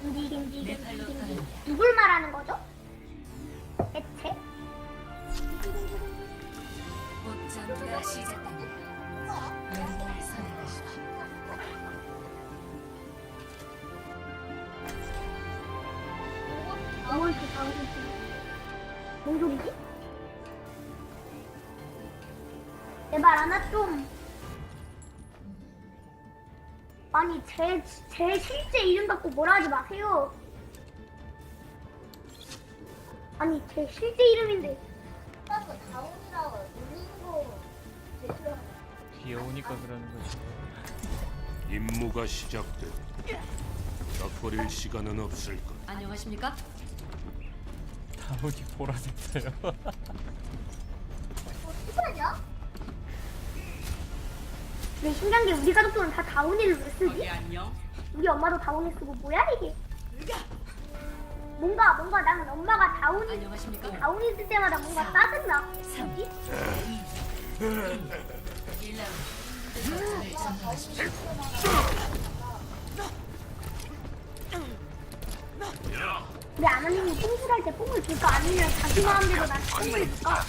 딩딩딩딩딩딩 누굴 말하는 거죠? 대체? 곧 전투가 시작됩니다. 영웅을 선택하십시오. 뭘 이렇게 당황했지? 뭔 소리지? 제발 하나 좀 아니 제, 제 실제 이름 갖고 뭐라 하지 마세요 아니 제 실제 이름인데 나도 다운이라고 누르는 거 제대로 귀여우니까 그러는 거지. 임무가 시작돼. 닥거릴 시간은 없을 것. 안녕하십니까? 다운이 보라색이에요. 어떡하냐? 근데 신기한 게 우리 가족들은 다 다운이를 왜 쓰지? 우리 엄마도 다운이 쓰고 뭐야 이게 뭔가 뭔가 나는 엄마가 다운이 안녕하십니까? 다운이 쓸 때마다 뭔가 짜증나 뭐지? 1라운드. 전투하십시오. 우리 아나님이 뽕술할 때 뽕을 줄까 아니면 자기 마음대로 난 뽕을 줄까?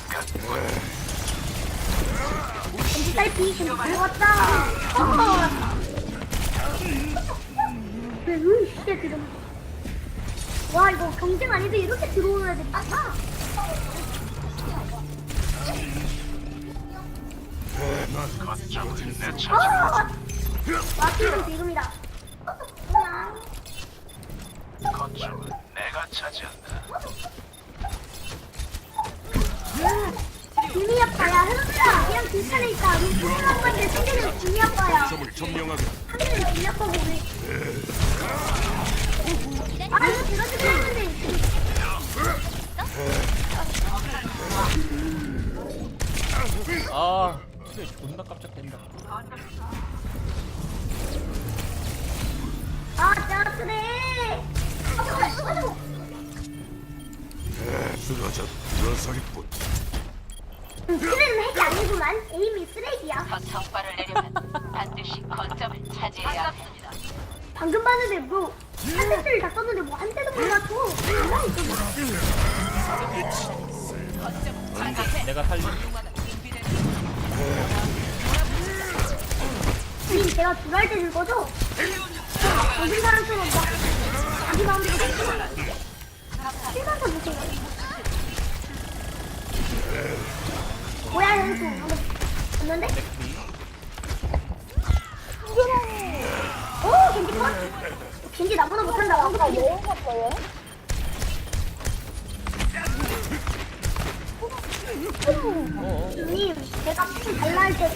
딸피 어. 왜 으이씨 들은 와 이거 경쟁 아닌데 이렇게 들어오는 애들 많아 아! 와 지금 지금이다 그냥 거점은 내가 차지한다. 준이 아빠야 흐름다 그냥 괜찮으니까 우리 무슨 아빠인데 상대는 아빠야. 점을 점령하게. 상대는 준이 아빠고 우리. 아 이거 제가 지금 했는데. 아, 그래 존나 깜짝된다. 아 짜증내 쓰러져 들어설 뿐. 그래는 핵이 아니구만. 에임이 쓰레기야. 더 성과를 내려면 반드시 거점을 차지해야 합니다. 방금 봤는데 뭐 한 대를 다 썼는데 뭐 한 대도 못 맞춰 장난 있어 뭐. 내가 살려. 지금 제가 둘할 때줄 거죠? 모든 사람처럼 막 자기 마음대로 했지만 실망서 보세요 뭐야 현수 방금 봤는데? 오 겐지 컷? 겐지 나보다 못한다 방금 겐지 왜 했어요? 님 내가 좀 달라 할때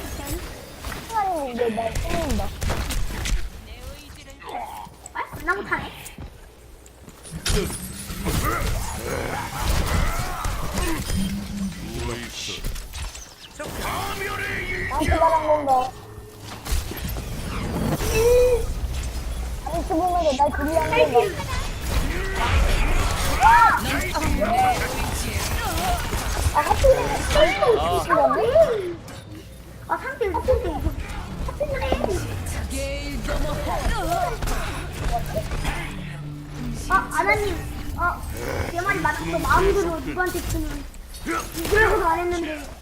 시간이 이제 날 끊는다. 아 겁나 못하네. 나한테 말한 건가? 아니, 그 보면서 날 불리한 건가? 아, 하필이면? 아 상대 상대 이거 아 아나님 어제 말이 맞았어 마음대로 누구한테 주는 이거라고도 안 했는데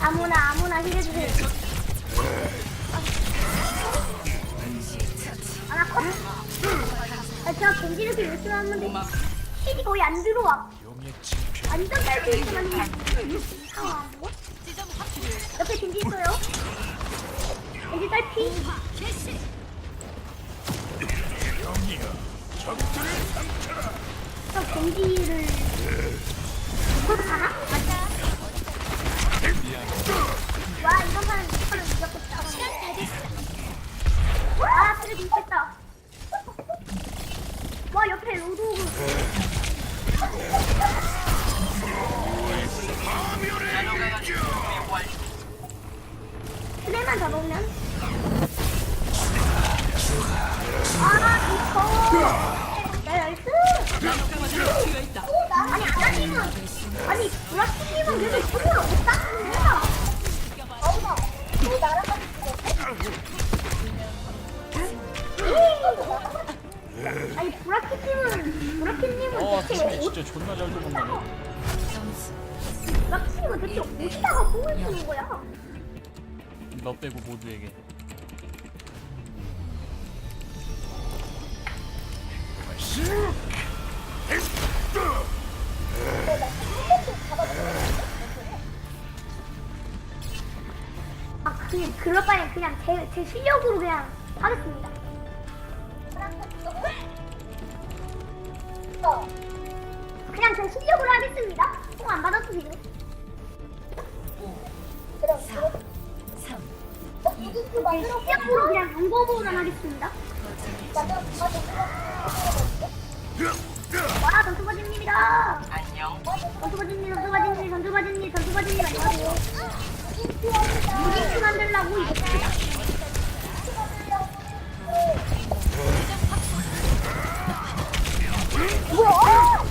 아무나, 아무나 힐해주세요. 아, 나 컷. 아, 제가 이렇게 열심히 하는데 힐이 거의 안 들어와. 완전 딸수 있지만 이상하고. 옆에 겐지 있어요. 겐지 딸피. 저 경기를 잡으면? 아, 이거. 나이스. 아니, 아가씨는. 아니, 블라스팀은 계속 손으로 못 닦는 거야. 어머, 또 날아가는 거 아니, 브라키팀은, 브라키님은 어, 대체 진짜 존나 잘 도망가네. 브라키님은 대체 어디다가 공을 쓰는 거야? 너 빼고 모두에게. 아 그냥 그럴 바엔 그냥 제, 제 실력으로 그냥 하겠습니다. 어. 그냥 제 실력으로 하겠습니다. 공안 지금 5 그럼 4 3 실력으로 그냥 연거보단 하겠습니다. 와 전투바지님이다. 안녕. 전투바지님 전투바지님 전투바지님 전투바지님 안녕하세요 무딩크 만들라고 이거 뭐야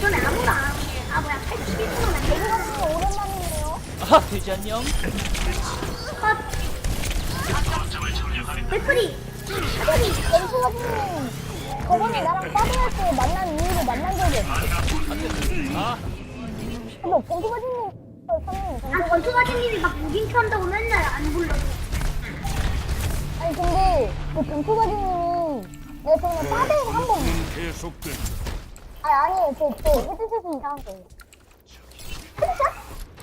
전에 아무도 안 하고 아 뭐야 81분은 안 되고 이거 오랜만이네요. 아 돼지 안녕 댓글이. 아니 연수가님 저번에 나랑 빠져할 때 만난 이후로 만난 적이 없어 아 근데 어, 선생님. 아 전투바지님이 막 무딩크 한다고 맨날 안 불러 아니 근데 그 공주가님이 내가 저번에 빠져서 한번. 계속된 아니 아니에요 저저 헤드셋이 이상한 거예요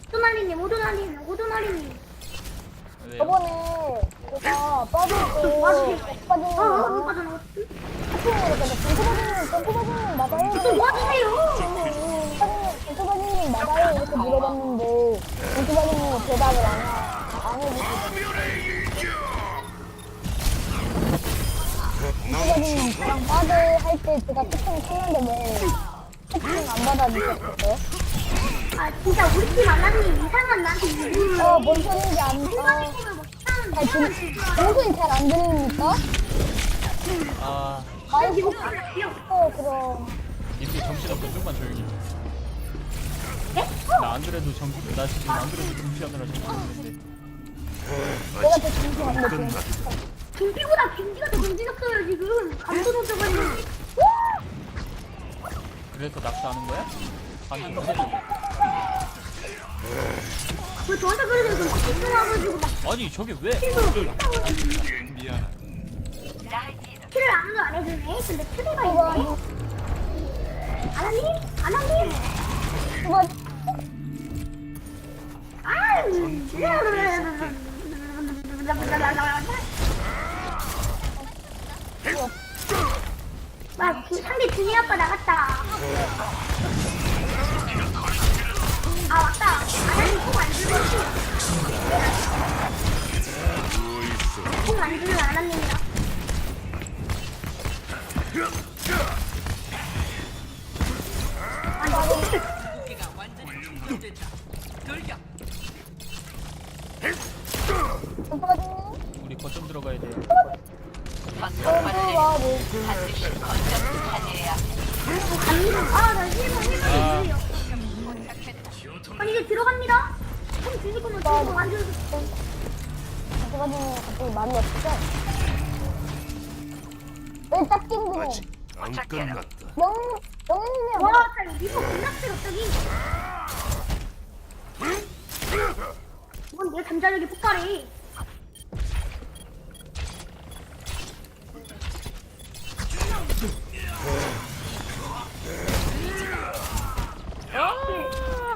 오도나리님 오도나리님 오도나리님? 저번에 제가 빠질 때 빠지세요. 공주가님 어어 만났 빠져나갔어 공주가님 공주가님 맞아요 좀 도와주세요 공주가님 맞아요 이렇게 물어봤는데 공주가님이 대답을 안, 하- 안 해주시더라고요 공주가님 저랑 빠질 할때 제가 채팅 쳤는데 왜 채팅 안 받아주셨어요? 아 진짜 우리 팀 만나는 이상한 나한테 이유를 어, 뭔 소리인지 안, 어, 일반인님을 뭐 못하는 잘 들, 이상한 목소리 잘안 들립니까? 아. 아이고, 어, 그럼. 님들 정신없고 좀만 조용히 네? 나안 그래도 정신 나 지금 안 그래도 정신하느라 정신없는데. 내가 더 정신없는데, 지금. 김비보다 김비가 더 정신없어요 지금. 감도 놓쳐버리는 그래서 낙서하는 거야? 방금 무슨 왜 저한테 그래서 좀 집중해가지고 막 아니 저게 왜? 키를 아무도 안 해주네. 근데 이거, 있네. 아나님? 아나님? 이거, 와, 그 상대 준이 아빠 나갔다. 아, 맞다. 아나님 콩안 들고 누워있어 콩안 들고 아나님이다. 아니, 공주가님, 우리 거점 들어가야 돼 건강만을 공주가님. 반드시 거점을 차지해야 갑니다. 아, 나 1번, 1번 이에요 아니, 이제 들어갑니다. 총 주실 거면 주고 만들어주세요. 공주가님 갑자기 말이 없으죠? 왜 짝꿍이네? 아직 안 끝났다 영, 영희님이 와, 뭐, 나 리버 끝났어요, 갑자기. 이건 내 잠자력이 폭발해.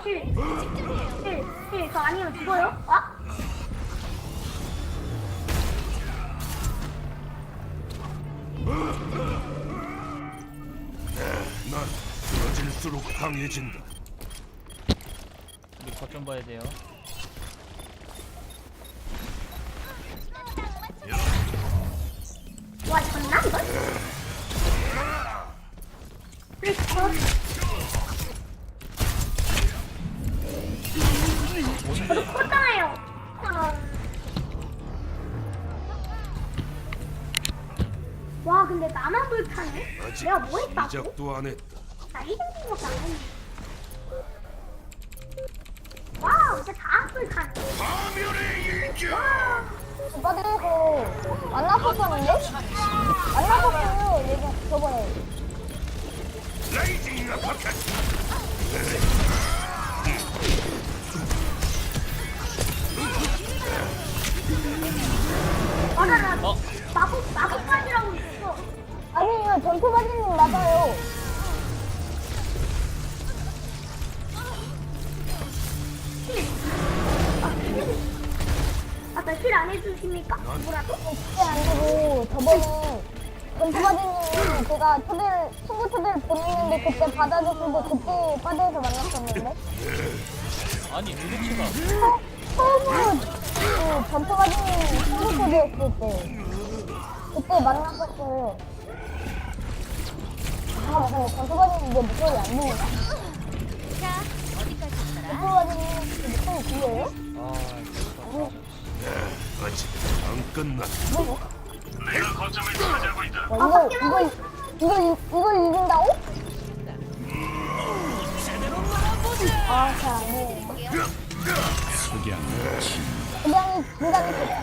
힐, 힐, 힐, 힐, 저 아니면 죽어요? 아? 난 쓰러질수록 강해진다 우리 거점 봐야 돼요 와, 졌나, 이걸? 근데 나만 불타네? 내가 뭐 했다고? 시작도 안 했다. 나 1등밖에 안 했는데 와우 진짜 다 불타네 오빠도 이거 만났었었는데? 만났었어요 얘기 저번에 레이징 어퍼컷 제가 초대를, 친구 초대를 보냈는데 그때 받아줬는데 그때 바다에서 만났었는데? 아니 도대체가 처- 처음으로 그 전투바지님 친구 초대했을 때 그때 만났었어요. 아, 네, 전투바지님 이제 목소리 안 들리나? 전투바지님 목소리 들려요? 아직 안 끝났다. 내가 거점을 차지하고 있다. 어, 이거, 이거, 이거, 이- 이걸 이긴다고? 아, 잘안 돼. 그냥이 중간에 됐지?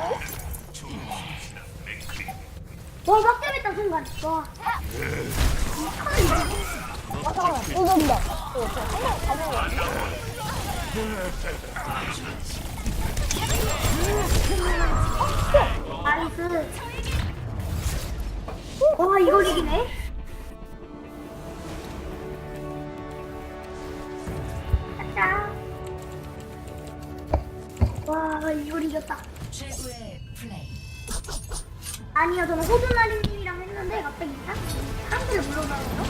와, 막대했다 순간. 와. 가져요. 나이스. 와, 이걸 이기네. 와, 이걸 이겼다. 최고의 플레이. 아니요, 저는 호두나리님이랑 했는데 갑자기 사- 사람들을 불러나요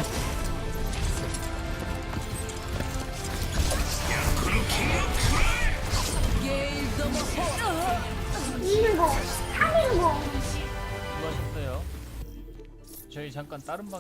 이기는 거, 살리는 거. 수고하셨어요. 저희 잠깐 다른 방.